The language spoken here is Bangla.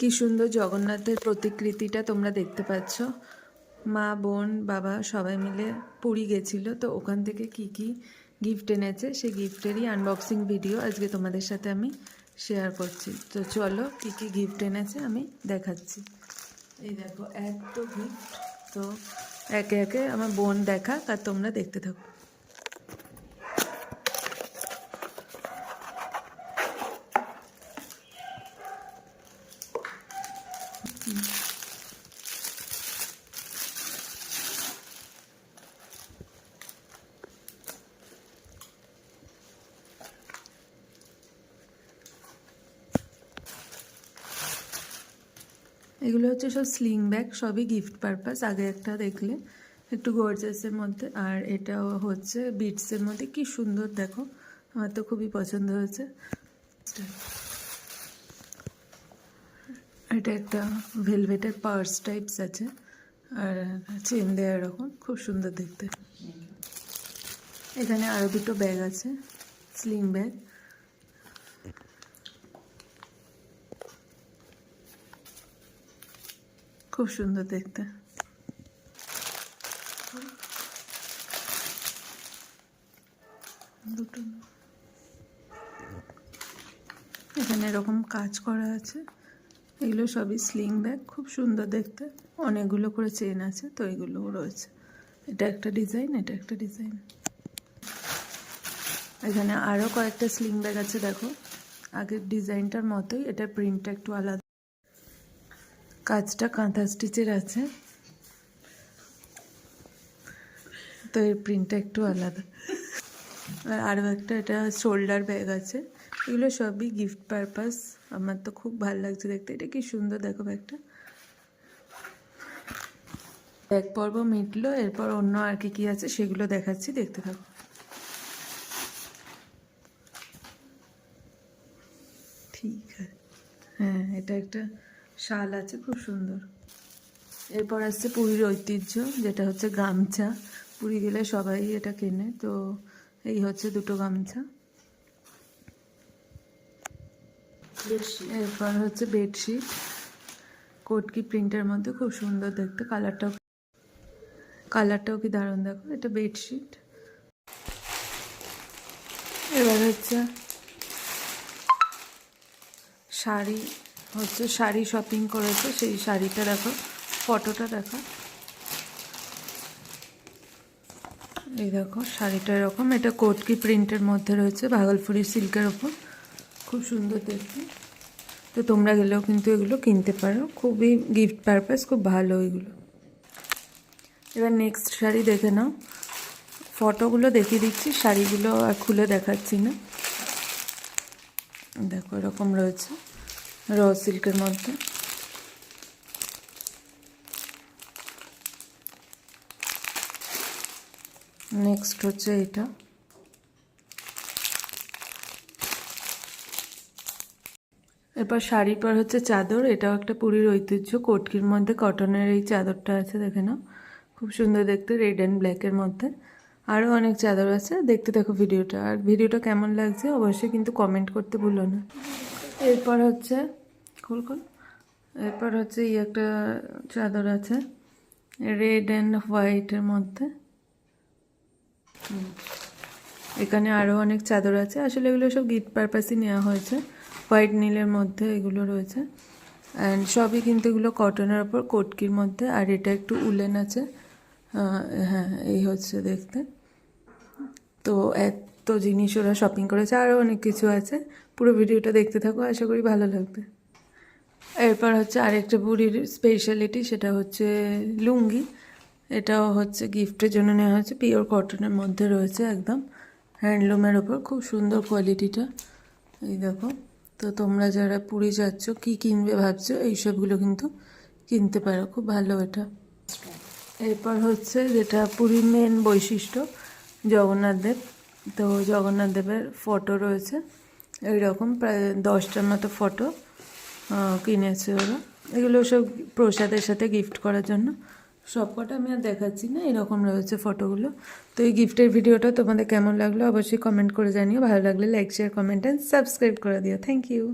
কি সুন্দর জগন্নাথের প্রতিকৃতিটা তোমরা দেখতে পাচ্ছ। মা, বোন, বাবা সবাই মিলে পুরী গেছিল। তো ওখান থেকে কি কি গিফট এনেছে সেই গিফটেরই আনবক্সিং ভিডিও আজকে তোমাদের সাথে আমি শেয়ার করছি। তো চলো কি কি গিফট এনেছে আমি দেখাচ্ছি। এই দেখো, এত গিফট তো একে একে আমার বোন দেখা আর তোমরা দেখতে থাকো। এগুলো হচ্ছে সব স্লিং ব্যাগ সবই গিফট পারপাস আগে একটা দেখলে, একটু গর্জাসের মধ্যে। আর এটাও হচ্ছে বিটসের মধ্যে। কি সুন্দর, দেখো। আমার তো খুবই পছন্দ হয়েছে। এটা একটা ভেলভেটের পার্স টাইপস আছে, আর চেন দেওয়া এরকম, খুব সুন্দর দেখতে। এখানে আরও দুটো ব্যাগ আছে স্লিং ব্যাগ। খুব সুন্দর দেখতে। দুটো। এখানে এরকম কাজ করা আছে। এগুলো সবই স্লিং ব্যাগ খুব সুন্দর দেখতে। অনেকগুলো করে চেন আছে, তো এগুলোও রয়েছে। এটা একটা ডিজাইন এটা একটা ডিজাইন এখানে আরও কয়েকটা স্লিং ব্যাগ আছে, দেখো। আগের ডিজাইনটার মতোই এটার প্রিন্টটা একটু আলাদা। কাজটা কাঁথা স্টিচের আছে। তো এর প্রিন্টটা একটু আলাদা। আর আরও একটা এটা শোল্ডার ব্যাগ আছে। এগুলো সবই গিফট পারপাস আমার তো খুব ভালো লাগছে দেখতে। এটা কি সুন্দর, দেখো ব্যাগটা। ব্যাগ পর্ব মিটলো, এরপর অন্য আর কি কি আছে সেগুলো দেখাচ্ছি, দেখতে থাকো। ঠিক আছে। হ্যাঁ এটা একটা শাল আছে, খুব সুন্দর। এরপর আসছে পুরীর ঐতিহ্য, যেটা হচ্ছে গামছা। পুরী গেলে সবাই এটা কেনে, তো এই হচ্ছে দুটো গামছা। এরপর হচ্ছে বেডশিট কোটকি প্রিন্টের মধ্যে খুব সুন্দর দেখতে কালারটাও কালারটাও কি দারুণ দেখো, এটা বেডশিট এবার হচ্ছে শাড়ি হচ্ছে শাড়ি শপিং করেছে, সেই শাড়িটা দেখো ফটোটা দেখো। এই দেখো, শাড়িটা এরকম, এটা কোটকি প্রিন্টের মধ্যে রয়েছে, ভাগলপুরি সিল্কের ওপর। খুব সুন্দর দেখতে। তো তোমরা গেলেও কিন্তু এগুলো কিনতে পারো। খুবই গিফট পারপাস খুব ভালো এগুলো। এবার নেক্সট শাড়ি দেখে নাও। ফটোগুলো দেখিয়ে দিচ্ছি, শাড়িগুলো আর খুলে দেখাচ্ছি না। দেখো, এরকম রয়েছে, র সিল্কের মধ্যে। নেক্সট হচ্ছে এটা। এরপর শাড়ির পর হচ্ছে চাদর, এটাও একটা পুরীর ঐতিহ্য। কোটকির মধ্যে কটনের এই চাদরটা আছে, দেখে নাও। খুব সুন্দর দেখতে রেড অ্যান্ড ব্ল্যাকের মধ্যে। আরও অনেক চাদর আছে, দেখতে দেখো ভিডিওটা। আর ভিডিওটা কেমন লাগছে অবশ্যই কিন্তু কমেন্ট করতে ভুলো না। এরপর হচ্ছে, খোল খোল। এরপর হচ্ছে এই একটা চাদর আছে রেড অ্যান্ড হোয়াইটের মধ্যে। এখানে আরও অনেক চাদর আছে। আসলে এগুলো সব গিফট পারপাসই নেওয়া হয়েছে। হোয়াইট নীলের মধ্যে এগুলো রয়েছে। অ্যান্ড সবই কিন্তু এগুলো কটনের ওপর, কোটকির মধ্যে। আর এটা একটু উলেন আছে। হ্যাঁ এই হচ্ছে দেখতে। তো এত জিনিস ওরা শপিং করেছে আরও অনেক কিছু আছে। পুরো ভিডিওটা দেখতে থাকো, আশা করি ভালো লাগবে। এরপর হচ্ছে আরেকটা বুড়ির স্পেশালিটি সেটা হচ্ছে লুঙ্গি। এটাও হচ্ছে গিফটের জন্য নেওয়া হয়েছে। পিওর কটনের মধ্যে রয়েছে একদম। হ্যান্ডলুমের ওপর, খুব সুন্দর কোয়ালিটিটা এই দেখো। তো তোমরা যারা পুরী যাচ্ছ, কি কিনবে ভাবছ? এইসবগুলো কিন্তু কিনতে পারো। খুব ভালো এটা। এরপর হচ্ছে যেটা পুরীর মেন বৈশিষ্ট্য, জগন্নাথ দেব। তো জগন্নাথ দেবের ফটো রয়েছে। এইরকম প্রায় দশটার মতো ফটো কিনেছে ওরা। এগুলো সব প্রসাদের সাথে গিফট করার জন্য। সব কটা আমি আর দেখাচ্ছি না, এরকম রয়েছে ফটোগুলো। তো এই গিফটের ভিডিওটা তোমাদের কেমন লাগল অবশ্যই কমেন্ট করে জানিও, ভালো লাগলে like share comment and subscribe করে দিও। Thank you